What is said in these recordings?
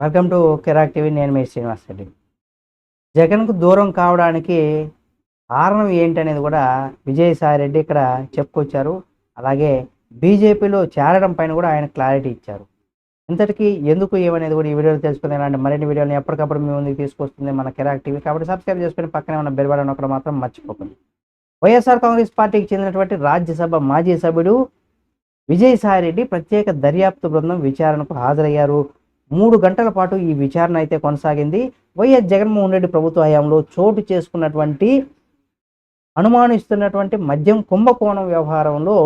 Welcome to Kirik TV నేను మీ శ్రీనివాస్ రెడ్డి. జగన్కు దూరం కావడానికి కారణం ఏంటనేది కూడా విజయసాయి రెడ్డి ఇక్కడ చెప్పుకొచ్చారు. అలాగే బీజేపీలో చేరడం పైన కూడా ఆయన క్లారిటీ ఇచ్చారు. ఇంతటికీ ఎందుకు ఏమనేది కూడా ఈ వీడియోలో తెలుసుకుంది. ఇలాంటి మరిన్ని వీడియోని ఎప్పటికప్పుడు మీ ముందుకు తీసుకొస్తుంది మన కిరాక్ టీవీ. కాబట్టి సబ్స్క్రైబ్ చేసుకుని పక్కనే ఉన్న బెల్ ఒకటి మాత్రం మర్చిపోకండి. వైఎస్ఆర్ కాంగ్రెస్ పార్టీకి చెందినటువంటి రాజ్యసభ మాజీ సభ్యుడు విజయసాయి రెడ్డి ప్రత్యేక దర్యాప్తు బృందం విచారణకు హాజరయ్యారు. మూడు గంటల పాటు ఈ విచారణ అయితే కొనసాగింది. వైఎస్ జగన్మోహన్ రెడ్డి ప్రభుత్వ హయాంలో చోటు చేసుకున్నటువంటి అనుమానిస్తున్నటువంటి మద్యం కుంభకోణం వ్యవహారంలో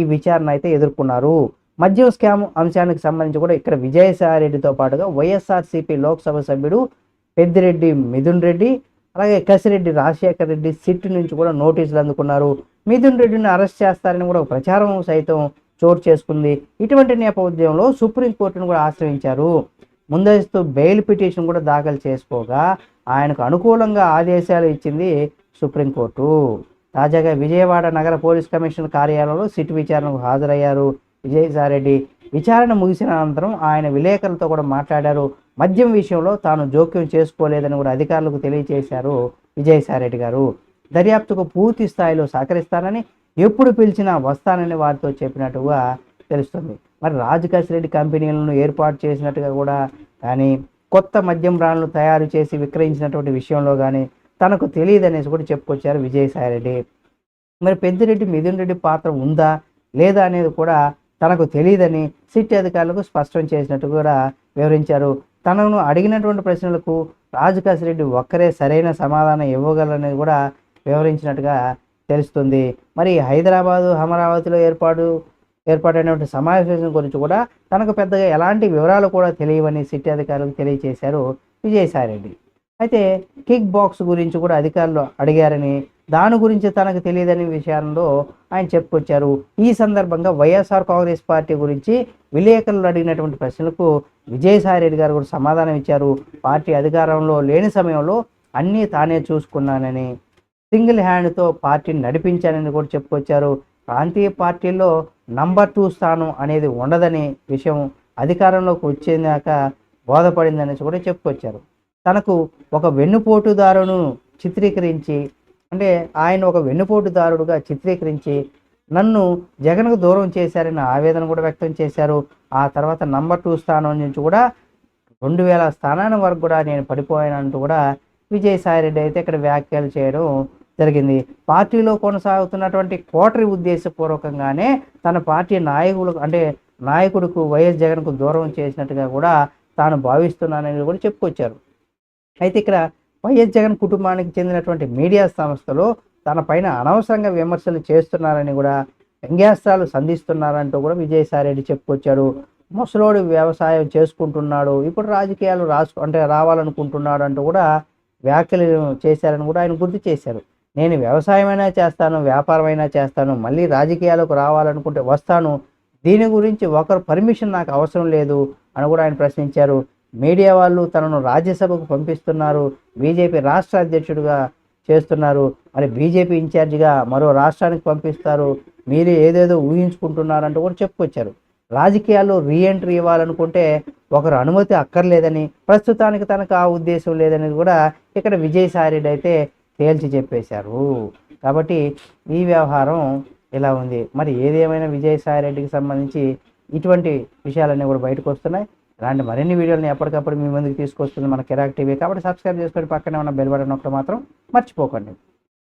ఈ విచారణ అయితే ఎదుర్కొన్నారు. మద్యం స్కామ్ అంశానికి సంబంధించి కూడా ఇక్కడ విజయసాయి రెడ్డితో పాటుగా వైఎస్ఆర్సీపీ లోక్సభ సభ్యుడు పెద్దిరెడ్డి మిథున్ రెడ్డి అలాగే కసిరెడ్డి రాజశేఖర్ రెడ్డి సిట్ నుంచి కూడా నోటీసులు అందుకున్నారు. మిథున్ రెడ్డిని అరెస్ట్ చేస్తారని కూడా ఒక ప్రచారం సైతం చోటు చేసుకుంది. ఇటువంటి నేపథ్యంలో సుప్రీంకోర్టును కూడా ఆశ్రయించారు. ముందస్తు బెయిల్ పిటిషన్ కూడా దాఖలు చేసుకోగా ఆయనకు అనుకూలంగా ఆదేశాలు ఇచ్చింది సుప్రీంకోర్టు తాజాగా విజయవాడ నగర పోలీస్ కమిషనర్ కార్యాలయంలో సిట్ విచారణకు హాజరయ్యారు విజయసాయిరెడ్డి. విచారణ ముగిసిన అనంతరం ఆయన విలేకరులతో కూడా మాట్లాడారు. మద్యం విషయంలో తాను జోక్యం చేసుకోలేదని కూడా అధికారులకు తెలియజేశారు విజయసాయిరెడ్డి గారు. దర్యాప్తుకు పూర్తి స్థాయిలో సహకరిస్తానని ఎప్పుడు పిలిచినా వస్తానని వారితో చెప్పినట్టుగా తెలుస్తుంది. మరి రాజకాశిరెడ్డి కంపెనీలను ఏర్పాటు చేసినట్టుగా కూడా కానీ కొత్త మద్యం బ్రాండ్లు తయారు చేసి విక్రయించినటువంటి విషయంలో కానీ తనకు తెలియదనేసి కూడా చెప్పుకొచ్చారు విజయసాయిరెడ్డి. మరి పెద్దిరెడ్డి మిథున్ రెడ్డి పాత్ర ఉందా లేదా అనేది కూడా తనకు తెలియదని సిట్ అధికారులకు స్పష్టం చేసినట్టు కూడా వివరించారు. తనను అడిగినటువంటి ప్రశ్నలకు రాజకాశ్ రెడ్డి ఒక్కరే సరైన సమాధానం ఇవ్వగలరనేది కూడా వివరించినట్టుగా తెలుస్తుంది. మరి హైదరాబాదు అమరావతిలో ఏర్పాటు ఏర్పాటైనటువంటి సమావేశం గురించి కూడా తనకు పెద్దగా ఎలాంటి వివరాలు కూడా తెలియవని సిటీ అధికారులకు తెలియజేశారు విజయసాయిరెడ్డి. అయితే కిక్ బాక్స్ గురించి కూడా అధికారులు అడిగారని దాని గురించి తనకు తెలియదని విషయంలో ఆయన చెప్పుకొచ్చారు. ఈ సందర్భంగా వైఎస్ఆర్ కాంగ్రెస్ పార్టీ గురించి విలేకరులు అడిగినటువంటి ప్రశ్నలకు విజయసాయిరెడ్డి గారు కూడా సమాధానం ఇచ్చారు. పార్టీ అధికారంలో లేని సమయంలో అన్నీ తానే చూసుకున్నానని సింగిల్ హ్యాండ్తో పార్టీని నడిపించానని కూడా చెప్పుకొచ్చారు. ప్రాంతీయ పార్టీల్లో నంబర్ టూ స్థానం అనేది ఉండదని విషయం అధికారంలోకి వచ్చేదాక బోధపడిందని కూడా చెప్పుకొచ్చారు. తనకు ఒక వెన్నుపోటుదారును చిత్రీకరించి అంటే ఆయన ఒక వెన్నుపోటుదారుడుగా చిత్రీకరించి నన్ను జగన్కు దూరం చేశారని ఆవేదన కూడా వ్యక్తం చేశారు. ఆ తర్వాత నంబర్ టూ స్థానం నుంచి కూడా రెండు వేల స్థానాల వరకు కూడా నేను పడిపోయానంటూ కూడా విజయసాయిరెడ్డి అయితే ఇక్కడ వ్యాఖ్యలు చేయడం జరిగింది. పార్టీలో కొనసాగుతున్నటువంటి కోటరి ఉద్దేశపూర్వకంగానే తన పార్టీ నాయకులు అంటే నాయకుడికి వైఎస్ జగన్కు దూరం చేసినట్టుగా కూడా తాను భావిస్తున్నానని కూడా చెప్పుకొచ్చారు. అయితే ఇక్కడ వైఎస్ జగన్ కుటుంబానికి చెందినటువంటి మీడియా సంస్థలు తన పైన అనవసరంగా విమర్శలు చేస్తున్నారని కూడా వ్యంగ్యాస్త్రాలు సంధిస్తున్నారంటూ కూడా విజయసాయిరెడ్డి చెప్పుకొచ్చాడు. ముసలోడు వ్యవసాయం చేసుకుంటున్నాడు ఇప్పుడు రాజకీయాలు రాసు అంటే రావాలనుకుంటున్నాడు అంటూ కూడా వ్యాఖ్యలు చేశారని కూడా ఆయన గుర్తు చేశారు. నేను వ్యవసాయమైనా చేస్తాను వ్యాపారమైనా చేస్తాను మళ్ళీ రాజకీయాలకు రావాలనుకుంటే వస్తాను. దీని గురించి ఒకరు పర్మిషన్ నాకు అవసరం లేదు అని కూడా ఆయన ప్రశ్నించారు. మీడియా వాళ్ళు తనను రాజ్యసభకు పంపిస్తున్నారు. బీజేపీ రాష్ట్ర అధ్యక్షుడిగా చేస్తున్నారు. మరి బీజేపీ ఇన్ఛార్జిగా మరో రాష్ట్రానికి పంపిస్తారు. మీరు ఏదేదో ఊహించుకుంటున్నారంటూ కూడా చెప్పుకొచ్చారు. రాజకీయాల్లో రీఎంట్రీ ఇవ్వాలనుకుంటే ఒకరు అనుమతి అక్కర్లేదని ప్రస్తుతానికి తనకు ఆ ఉద్దేశం లేదని కూడా ఇక్కడ విజయసాయిరెడ్డి అయితే తేల్చి చెప్పేశారు. కాబట్టి ఈ వ్యవహారం ఇలా ఉంది. మరి ఏదేమైనా విజయసాయిరెడ్డికి సంబంధించి ఇటువంటి విషయాలన్నీ కూడా బయటకు వస్తున్నాయి. ఇలాంటి మరిన్ని వీడియోలను ఎప్పటికప్పుడు మీ ముందుకు తీసుకొస్తుంది మన కిరాక్ టీవీ. కాబట్టి సబ్స్క్రైబ్ చేసుకొని పక్కనే ఉన్న బెల్ బటన్ ఒకటి మాత్రం మర్చిపోకండి.